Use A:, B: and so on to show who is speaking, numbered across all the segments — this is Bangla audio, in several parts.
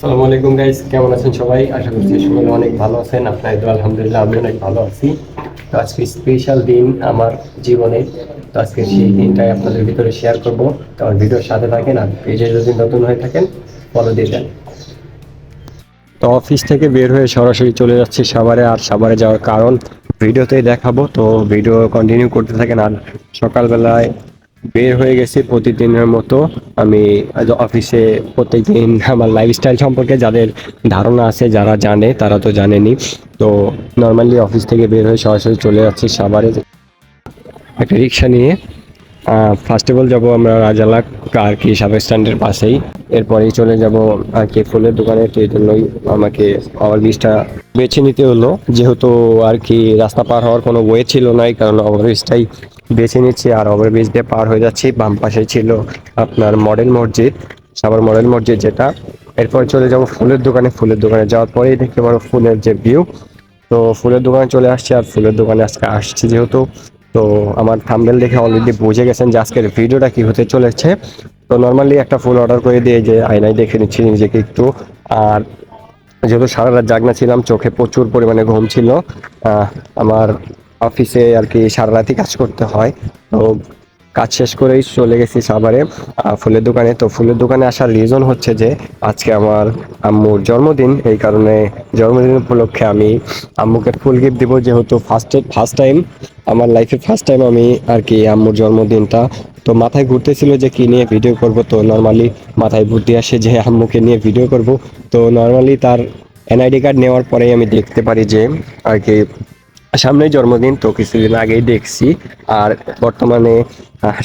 A: আসসালামু আলাইকুম গাইস কেমন আছেন সবাই? আশা করছি সবাই অনেক ভালো আছেন। আপনার আলহামদুলিল্লাহ আমি অনেক ভালো আছি। তো আজকে স্পেশাল দিন আমার জীবনে। তো আজকে সেই দিনটাই আপনাদের ভিতরে শেয়ার করব। তো আমার ভিডিওর সাথে থাকেন আর পেজে যদি নতুন হয়ে থাকেন ফলো দিয়ে দেন। তো অফিস থেকে বের হয়ে সরাসরি চলে যাচ্ছি সাভারে, আর সাভারে যাওয়ার কারণ ভিডিওতেই দেখাবো। তো ভিডিও কন্টিনিউ করতে থাকেন, আর সকালবেলায় বের হয়ে গেছি প্রতিদিনের মতো। আমি অফিসে প্রত্যেকদিন আমার লাইফস্টাইল সম্পর্কে যাদের ধারণা আছে, যারা জানে, তারা তো জানেনি। তো নর্মালি অফিস থেকে বের হয়ে সরাসরি চলে যাচ্ছি সাভারে। একটা রিক্সা নিয়ে। ফার্স্ট অফ অল যাব আমরা রাজালাক আর কি সাব স্ট্যান্ডের পাশেই। এরপরেই চলে যাব আর কি ফুলের দোকানে, তো এই জন্যই আমাকে ওভারব্রিজটা বেছে নিতে হলো। যেহেতু আর কি রাস্তা পার হওয়ার কোনো ওয়ে ছিল না এই কারণে ওভারব্রিজটাই বেছে নিচ্ছি, আর ওভারব্রিজ দিয়ে পার হয়ে যাচ্ছি। বাম পাশে ছিল আপনার মডেল মসজিদ সাবার মডেল মসজিদ যেটা। এরপর চলে যাব ফুলের দোকানে। ফুলের দোকানে যাওয়ার পরেই দেখতে পারো ফুলের যে ভিউ তো ফুলের দোকানে চলে আসছি, আর ফুলের দোকানে আজকে আসছি যেহেতু তো আমার থাম্বেল দেখে অলরেডি বুঝে গেছেন যে আজকের ভিডিওটা কি হতে চলেছে। তো নর্মালি একটা ফুল অর্ডার করে দিয়ে যে আয়নায় দেখে নিচ্ছি নিজেকে একটু। আর যেহেতু সারা রাত জাগনা ছিলাম, চোখে প্রচুর পরিমাণে ঘুম ছিল আমার অফিসে আর কি সারা রাতই কাজ করতে হয়। তো কাজ শেষ করেই চলে গেছি সাভারে। ফুলের দোকানে। তো ফুলের দোকানে আসার রিজন হচ্ছে যে, আজকে আমার আম্মুর জন্মদিন। এই কারণে জন্মদিন উপলক্ষে আমি আম্মুকে ফুল গিফট দিব, যেহেতু ফার্স্ট ফার্স্ট টাইম আমার লাইফে ফার্স্ট টাইম আমি আর কি আম্মুর জন্মদিনটা। তো মাথায় ঘুরতেছিল যে কি নিয়ে ভিডিও করব। তো নর্মালি মাথায় বুদ্ধি আসে যে আম্মুকে নিয়ে ভিডিও করব। তো নর্মালি তার এনআইডি কার্ড নেওয়ার পরেই আমি দেখতে পারি যে আর কি সামনেই জন্মদিন, তো কিছুদিন আগেই দেখছি। আর বর্তমানে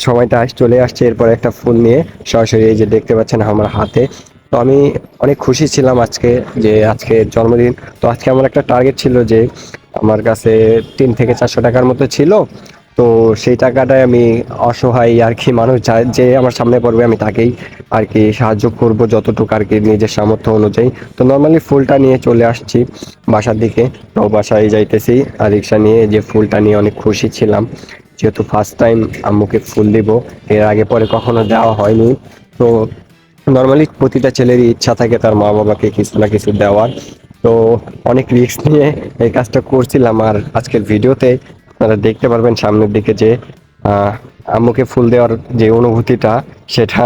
A: সময়টা চলে আসছে, এরপর একটা ফোন নিয়ে সরাসরি এই যে দেখতে পাচ্ছেন আমার হাতে। তো আমি অনেক খুশি ছিলাম আজকে, যে আজকে জন্মদিন। তো আজকে আমার একটা টার্গেট ছিল যে, আমার কাছে তিন থেকে চারশো টাকার মতো ছিল। তো সেই টাকাটাই আমি অসহায় আর কি মানুষ যা- আমার সামনে পড়বে আমি তাকেই আর কি সাহায্য করব যতটুকু আর কি নিজের সামর্থ্য অনুযায়ী। তো নর্মালি ফুলটা নিয়ে চলে আসছি বাসার দিকে। তো বাসায় যাইতেছি, আর রিক্সা নিয়ে যে ফুলটা নিয়ে অনেক খুশি ছিলাম। যেহেতু ফার্স্ট টাইম আম্মুকে ফুল দিব, এর আগে পরে কখনো দেওয়া হয়নি। তো নর্মালি প্রতিটা ছেলেরই ইচ্ছা থাকে তার মা বাবাকে কিছু না কিছু দেওয়ার। তো অনেক রিস্ক নিয়ে এই কাজটা করছিলাম আর আজকের ভিডিওতে আপনারা দেখতে পারবেন সামনের দিকে যে আম্মুকে ফুল দেওয়ার যে অনুভূতিটা, সেটা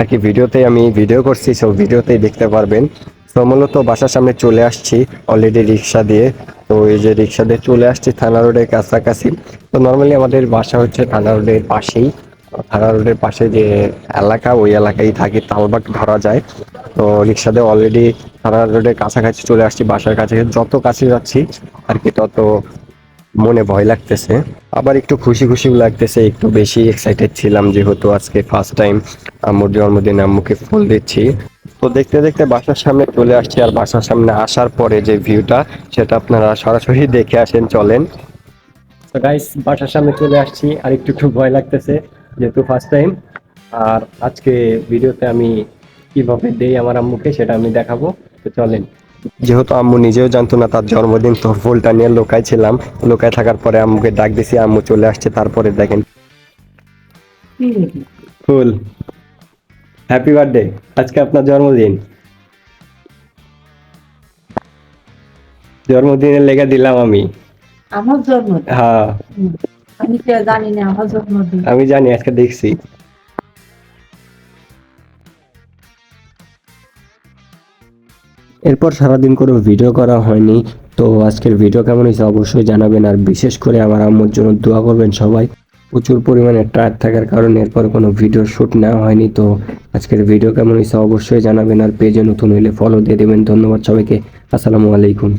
A: আর কি ভিডিওতে আমি ভিডিও করছি সব ভিডিওতেই দেখতে পারবেন। তো মূলত বাসার সামনে চলে আসছি অলরেডি রিক্সা দিয়ে। তো এই যে রিক্সা দিয়ে চলে আসছি থানা রোডের কাছাকাছি। তো নর্মালি আমাদের বাসা হচ্ছে থানা রোডের পাশেই। থানা রোডের পাশে যে এলাকা, ওই এলাকায় থাকি তালবাগ ধরা যায়। তো রিক্সা দিয়ে অলরেডি থানা রোডের কাছাকাছি চলে আসছি, বাসার কাছে। যত কাছে যাচ্ছি, আর কি তত মনে ভয় লাগতেছে। আবার একটু খুশি খুশিও লাগতেছে, একটু বেশি এক্সাইটেড ছিলাম যেহেতু আজকে ফার্স্ট টাইম আম্মুর জন্মদিন আম্মুকে ফুল দিচ্ছি। তো দেখতে দেখতে বাসার সামনে চলে আসছি আর বাসার সামনে আসার পরে যে ভিউটা সেটা আপনারা সরাসরি দেখে আসেন, চলেন। তো গাইস বাসার সামনে চলে আসছি, আর একটু একটু ভয় লাগতেছে যেহেতু ফার্স্ট টাইম আর আজকে ভিডিওতে আমি কীভাবে দেই আমার আম্মুকে, সেটা আমি দেখাবো। তো চলেন। যেহেতু আম্মু নিজেও জানতো না তার জন্মদিন তো ফুলটা নিয়ে লোকায় ছিলাম। লোকায় থাকার পরে আম্মুকে ডাক দিছি আম্মু চলে আসছে তারপরে দেখেন। ফুল হ্যাপি বার্থডে আজকে আপনার জন্মদিন। জন্মদিনের লেগে দিলাম আমি।
B: আমার জন্মদিন?
A: হ্যাঁ।
B: আমি কে জানি না আমার জন্মদিন।
A: আমি জানি আজকে দেখছি। এরপর সারাদিন কোনো ভিডিও করা হয়নি। তো আজকের ভিডিও কেমন হয়েছে অবশ্যই জানাবেন। আর বিশেষ করে আমার আম্মুর জন্য দোয়া করবেন সবাই। প্রচুর পরিমাণে টায়ার থাকার কারণে এরপর কোনো ভিডিও শ্যুট নেওয়া হয়নি। তো আজকের ভিডিও কেমন হয়েছে অবশ্যই জানাবেন। আর পেজে নতুন হইলে ফলো দিয়ে দেবেন। ধন্যবাদ সবাইকে। আসসালামু আলাইকুম।